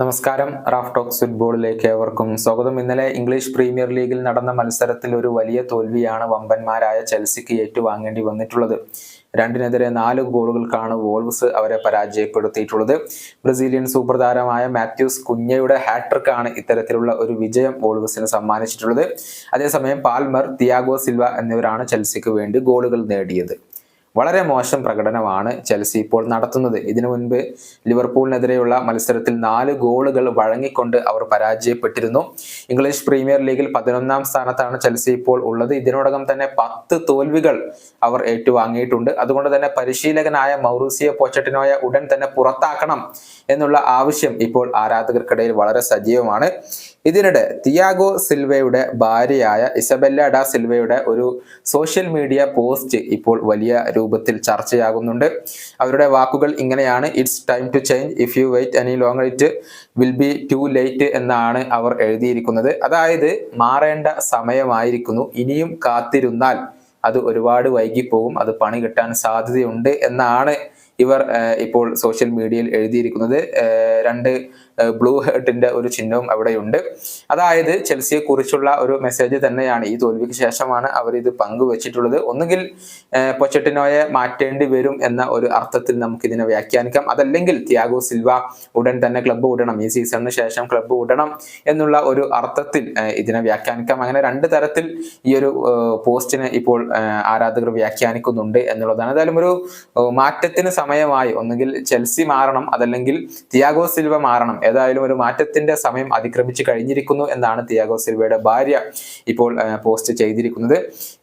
നമസ്കാരം. Raf talks ഫുട്ബോളിലേക്ക് ഏവർക്കും സ്വാഗതം. ഇന്നലെ ഇംഗ്ലീഷ് പ്രീമിയർ ലീഗിൽ നടന്ന മത്സരത്തിൽ ഒരു വലിയ തോൽവിയാണ് വമ്പന്മാരായ ചെൽസിക്ക് ഏറ്റുവാങ്ങേണ്ടി വന്നിട്ടുള്ളത്. രണ്ടിനെതിരെ നാല് ഗോളുകൾക്കാണ് വോൾവ്സ് അവരെ പരാജയപ്പെടുത്തിയിട്ടുള്ളത്. ബ്രസീലിയൻ സൂപ്പർ താരമായ മാത്യൂസ് കുഞ്ഞയുടെ ഹാട്രിക്കാണ് ഇത്തരത്തിലുള്ള ഒരു വിജയം വോൾവ്സിന് സമ്മാനിച്ചിട്ടുള്ളത്. അതേസമയം പാൽമർ തിയാഗോ സിൽവ എന്നിവരാണ് ചെൽസിക്ക് വേണ്ടി ഗോളുകൾ നേടിയത്. വളരെ മോശം പ്രകടനമാണ് ചെൽസി ഇപ്പോൾ നടത്തുന്നത്. ഇതിനു മുൻപ് ലിവർപൂളിനെതിരെയുള്ള മത്സരത്തിൽ നാല് ഗോളുകൾ വഴങ്ങിക്കൊണ്ട് അവർ പരാജയപ്പെട്ടിരുന്നു. ഇംഗ്ലീഷ് പ്രീമിയർ ലീഗിൽ പതിനൊന്നാം സ്ഥാനത്താണ് ചെൽസി ഇപ്പോൾ ഉള്ളത്. ഇതിനോടകം തന്നെ പത്ത് തോൽവികൾ അവർ ഏറ്റുവാങ്ങിയിട്ടുണ്ട്. അതുകൊണ്ട് തന്നെ പരിശീലകനായ മൗറൂസിയോ പോച്ചട്ടിനോയ ഉടൻ തന്നെ പുറത്താക്കണം എന്നുള്ള ആവശ്യം ഇപ്പോൾ ആരാധകർക്കിടയിൽ വളരെ സജീവമാണ്. ഇതിനിടെ തിയാഗോ സിൽവയുടെ ഭാര്യയായ ഇസബെല്ല ഡാ സിൽവയുടെ ഒരു സോഷ്യൽ മീഡിയ പോസ്റ്റ് ഇപ്പോൾ വലിയ രൂപത്തിൽ ചർച്ചയാകുന്നുണ്ട്. അവരുടെ വാക്കുകൾ ഇങ്ങനെയാണ്. It's time to change if you wait any long it will be too late എന്നാണ് അവർ എഴുതിയിരിക്കുന്നത്. അതായത് മാറേണ്ട സമയമായിരിക്കുന്നു. ഇനിയും കാത്തിരുന്നാൽ അത് ഒരുപാട് വൈകിപ്പോകും. അത് പണി കിട്ടാൻ സാധ്യതയുണ്ട് എന്നാണ് ഇവർ ഇപ്പോൾ സോഷ്യൽ മീഡിയയിൽ എഴുതിയിരിക്കുന്നത് രണ്ട് ബ്ലൂ ഹേർട്ടിന്റെ ഒരു ചിഹ്നവും അവിടെയുണ്ട്. അതായത് ചെൽസിയെ കുറിച്ചുള്ള ഒരു മെസ്സേജ് തന്നെയാണ് ഈ തോൽവിക്ക് ശേഷമാണ് അവർ ഇത് പങ്കുവച്ചിട്ടുള്ളത്. ഒന്നുകിൽ പൊച്ചട്ടിനോയെ മാറ്റേണ്ടി വരും എന്ന ഒരു അർത്ഥത്തിൽ നമുക്ക് ഇതിനെ വ്യാഖ്യാനിക്കാം. അതല്ലെങ്കിൽ തിയാഗോ സിൽവ ഉടൻ തന്നെ ക്ലബ്ബ് വിടണം ഈ സീസണിന് ശേഷം ക്ലബ്ബ് വിടണം എന്നുള്ള ഒരു അർത്ഥത്തിൽ ഇതിനെ വ്യാഖ്യാനിക്കാം. അങ്ങനെ രണ്ട് തരത്തിൽ ഈ ഒരു പോസ്റ്റിനെ ഇപ്പോൾ ആരാധകർ വ്യാഖ്യാനിക്കുന്നുണ്ട് എന്നുള്ളതാണ്. ഏതായാലും ഒരു മാറ്റത്തിന് മാറ്റത്തിന് സമയമായി ഒന്നുകിൽ ചെൽസി മാറണം അതല്ലെങ്കിൽ തിയാഗോ സിൽവ മാറണം. ഏതായാലും ഒരു മാറ്റത്തിന്റെ സമയം അതിക്രമിച്ച് കഴിഞ്ഞിരിക്കുന്നു എന്നാണ് തിയാഗോ സിൽവയുടെ ഭാര്യ ഇപ്പോൾ പോസ്റ്റ് ചെയ്തിരിക്കുന്നത്.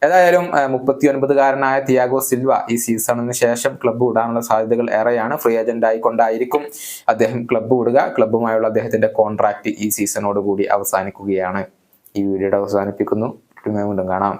ഏതായാലും മുപ്പത്തി ഒൻപതുകാരനായ തിയാഗോ സിൽവ ഈ സീസണിന് ശേഷം ക്ലബ്ബ് വിടാനുള്ള സാധ്യതകൾ ഏറെയാണ്. ഫ്രീ ഏജന്റ് ആയിക്കൊണ്ടായിരിക്കും അദ്ദേഹം ക്ലബ്ബ് വിടുക. ക്ലബ്ബുമായുള്ള അദ്ദേഹത്തിന്റെ കോൺട്രാക്ട് ഈ സീസണോട് കൂടി അവസാനിക്കുകയാണ്. ഈ വീഡിയോയുടെ അവസാനിപ്പിക്കുന്നു. വീണ്ടും കാണാം.